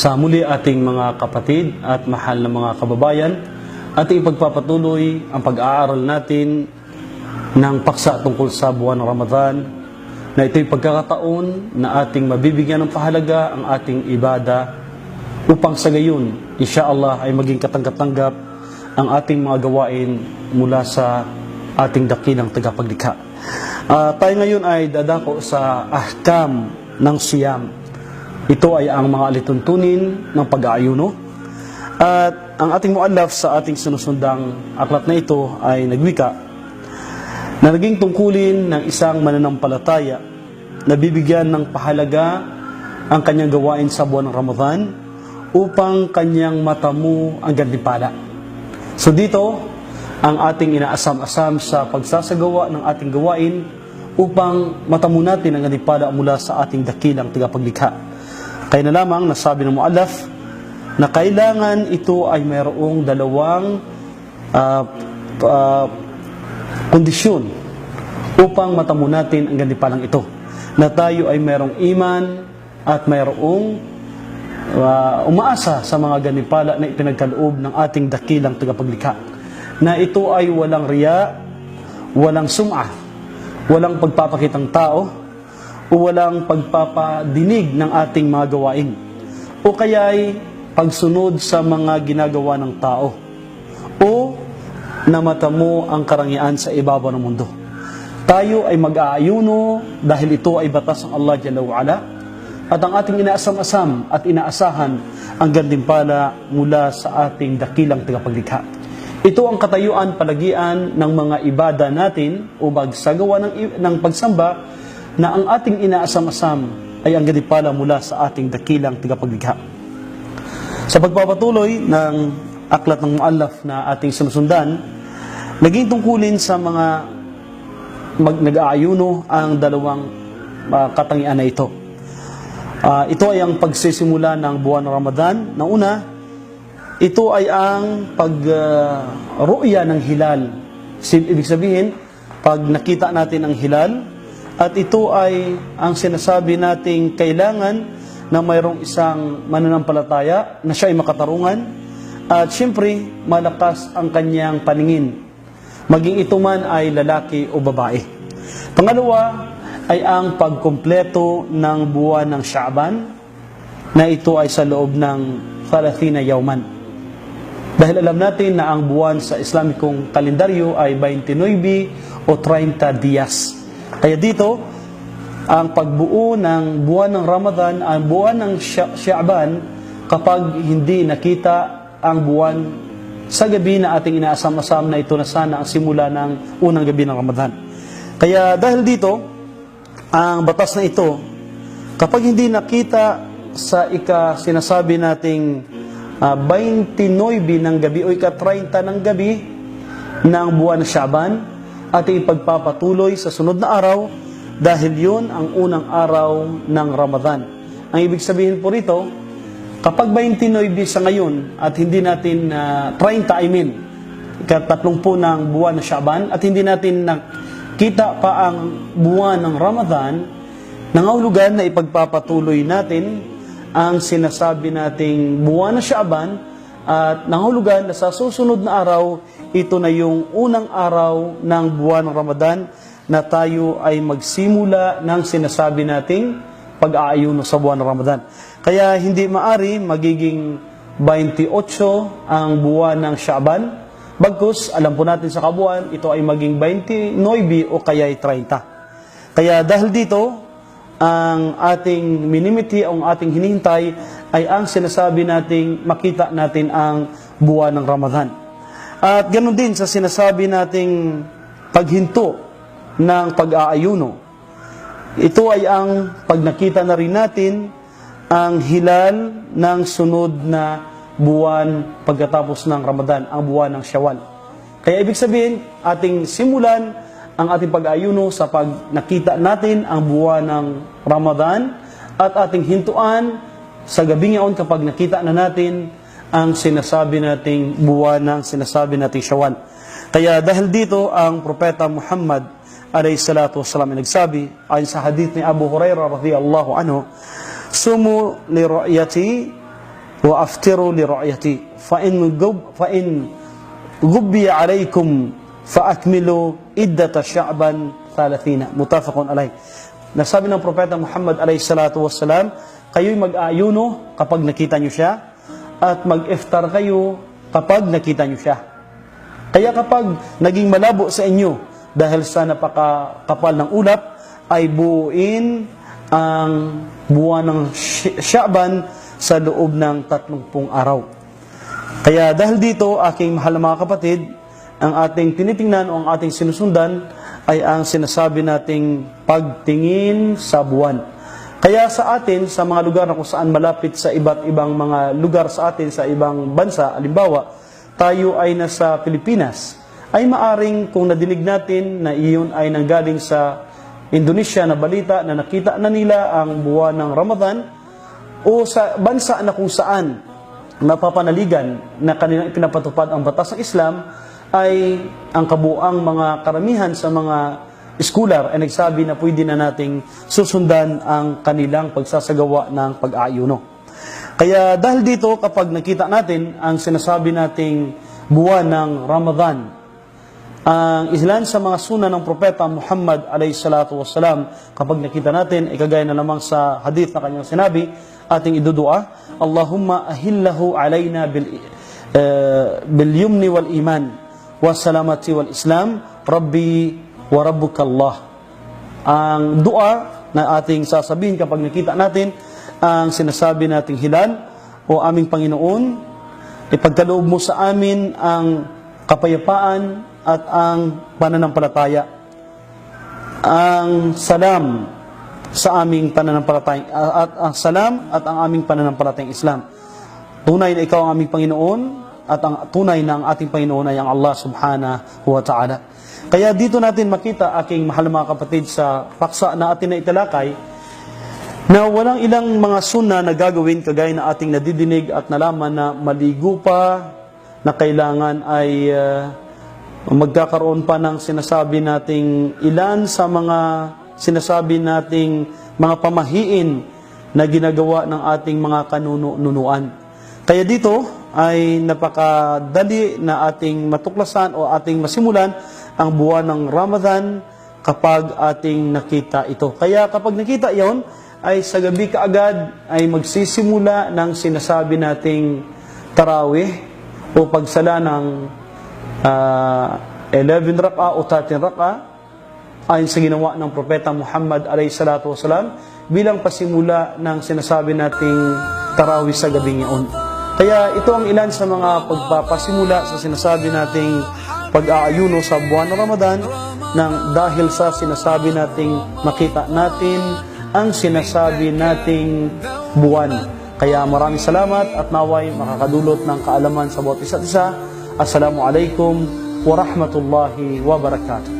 Sa muli ating mga kapatid at mahal na mga kababayan, ating ipagpapatuloy ang pag-aaral natin ng paksa tungkol sa buwan ng Ramadan na ito'y pagkakataon na ating mabibigyan ng pahalaga ang ating ibada upang sa gayon, insya Allah ay maging katanggap-tanggap ang ating mga gawain mula sa ating dakilang tagapaglikha. Ah, tayo ngayon ay dadako sa ahkam ng siyam. Ito ay ang mga alituntunin ng pag-aayuno. At ang ating muallaf sa ating sinusundang aklat na ito ay nagwika na naging tungkulin ng isang mananampalataya na bibigyan ng pahalaga ang kanyang gawain sa buwan ng Ramadan upang kanyang matamu ang gantimpala. So dito, ang ating inaasam-asam sa pagsasagawa ng ating gawain upang matamu natin ang gantimpala mula sa ating dakilang tagapaglikha. Kaya na lamang nasabi ng muallaf na kailangan ito ay mayroong dalawang ah, ah, kondisyon upang matamu natin ang gantimpalang ito. Na tayo ay mayroong iman at mayroong uh, umaasa sa mga ganipala na ipinagkaloob ng ating dakilang tagapaglikha. Na ito ay walang riya, walang sum'a, walang pagpapakitang tao, o walang pagpapadinig ng ating mga gawain. O kaya'y pagsunod sa mga ginagawa ng tao. O namata mo ang karangyaan sa ibabaw ng mundo. Tayo ay mag-aayuno dahil ito ay batas ng Allah Jalla wa'ala at ang ating inaasam-asam at inaasahan ang gantimpala mula sa ating dakilang tagapaglikha. Ito ang katayuan palagian ng mga ibada natin o magsagawa ng, ng pagsamba na ang ating inaasam-asam ay ang gantimpala mula sa ating dakilang tagapaglikha. Sa pagpapatuloy ng aklat ng muallaf na ating sinusundan, naging tungkulin sa mga mag nag-aayuno ang dalawang ah, katangian na ito. Ah, ito ay ang pagsisimula ng buwan ng Ramadan. Na una, ito ay ang pag-ru'ya ng hilal. Ibig sabihin, pag nakita natin ang hilal, at ito ay ang sinasabi nating kailangan na mayroong isang mananampalataya na siya ay makatarungan at siyempre malakas ang kanyang paningin maging ito man ay lalaki o babae. Pangalawa ay ang pagkumpleto ng buwan ng Shaaban na ito ay sa loob ng 30 yawman. Dahil alam natin na ang buwan sa Islamikong kalendaryo ay 29 o 30 dias. Kaya dito, ang pagbuo ng buwan ng Ramadan, ang buwan ng Sha- Shaaban, kapag hindi nakita ang buwan sa gabi na ating inaasam-asam na ito na sana ang simula ng unang gabi ng Ramadan. Kaya dahil dito, ang batas na ito, kapag hindi nakita sa ika sinasabi nating ah, 29 ng gabi o ika-30 ng gabi ng buwan ng Shaban, ating ipagpapatuloy sa sunod na araw dahil yun ang unang araw ng Ramadan. Ang ibig sabihin po rito, Kapag 29 sa ngayon at hindi natin na 30 I mean, ikatatlong po ng buwan ng Shaban at hindi natin nakita pa ang buwan ng Ramadan, nangahulugan na ipagpapatuloy natin ang sinasabi nating buwan ng Shaban at nangahulugan na sa susunod na araw, ito na yung unang araw ng buwan ng Ramadan na tayo ay magsimula ng sinasabi nating pag-aayuno sa buwan ng Ramadan. Kaya hindi maari magiging 28 ang buwan ng Shaaban. Bagkus, alam po natin sa kabuuan, ito ay maging 29 o kaya ay 30. Kaya dahil dito, ang ating minimiti, ang ating hinihintay ay ang sinasabi nating makita natin ang buwan ng Ramadan. At ganoon din sa sinasabi nating paghinto ng pag-aayuno. Ito ay ang pag nakita na rin natin ang hilal ng sunod na buwan pagkatapos ng Ramadan, ang buwan ng Shawwal. Kaya ibig sabihin, ating simulan ang ating pag-ayuno sa pag nakita natin ang buwan ng Ramadan at ating hintuan sa gabi ngayon kapag nakita na natin ang sinasabi nating buwan ng sinasabi nating Shawwal. Kaya dahil dito ang propeta Muhammad alayhi salatu wasalam ay nagsabi ayon sa hadith ni Abu Hurairah radhiyallahu anhu sumu li ru'yati wa aftiru li ru'yati. Fa in gub fa in gubbi alaykum fa akmilu iddata sya'ban 30 mutafaqun alayh nasabi ng propeta Muhammad alayhi salatu wasalam kayo'y mag-ayuno kapag nakita niyo siya at mag-iftar kayo kapag nakita niyo siya kaya kapag naging malabo sa inyo dahil sa napakakapal ng ulap, ay buuin ang buwan ng Sh- Sha'ban sa loob ng 30 araw. Kaya dahil dito, aking mahal na mga kapatid, ang ating tinitingnan o ang ating sinusundan ay ang sinasabi nating pagtingin sa buwan. Kaya sa atin, sa mga lugar na kung saan malapit sa iba't ibang mga lugar sa atin, sa ibang bansa, alimbawa, tayo ay nasa Pilipinas, ay maaring kung nadinig natin na iyon ay nanggaling sa Indonesia na balita na nakita na nila ang buwan ng Ramadan o sa bansa na kung saan napapanaligan na kanilang ipinapatupad ang batas ng Islam ay ang kabuang mga karamihan sa mga scholar ay nagsabi na pwede na nating susundan ang kanilang pagsasagawa ng pag-aayuno. Kaya dahil dito kapag nakita natin ang sinasabi nating buwan ng Ramadan ang ilan sa mga suna ng propeta Muhammad alayhi salatu wassalam kapag nakita natin ay kagaya na lamang sa hadith na kanyang sinabi ating idudua Allahumma ahillahu alayna bil uh, bil yumni wal iman was salamati wal islam rabbi wa rabbuka Allah ang dua na ating sasabihin kapag nakita natin ang sinasabi nating hilal o aming Panginoon ipagkaloob mo sa amin ang kapayapaan at ang pananampalataya. Ang salam sa aming pananampalatayang at ang salam at ang aming pananampalatayang Islam. Tunay na ikaw ang aming Panginoon at ang tunay na ating Panginoon ay ang Allah subhanahu wa ta'ala. Kaya dito natin makita aking mahal mga kapatid sa paksa na atin na italakay na walang ilang mga sunna na gagawin kagaya na ating nadidinig at nalaman na maligo pa na kailangan ay uh, magkakaroon pa ng sinasabi nating ilan sa mga sinasabi nating mga pamahiin na ginagawa ng ating mga kanunuan. Kaya dito ay napakadali na ating matuklasan o ating masimulan ang buwan ng Ramadan kapag ating nakita ito. Kaya kapag nakita yon ay sa gabi kaagad ay magsisimula ng sinasabi nating tarawih o pagsala ng uh, 11 raka o 13 raka ayon sa ginawa ng propeta Muhammad alayhi salatu wasalam bilang pasimula ng sinasabi nating tarawih sa gabi ngayon. Kaya ito ang ilan sa mga pagpapasimula sa sinasabi nating pag-aayuno sa buwan ng Ramadan nang dahil sa sinasabi nating makita natin ang sinasabi nating buwan. Kaya maraming salamat at naway makakadulot ng kaalaman sa bawat isa't isa. Assalamualaikum warahmatullahi wabarakatuh.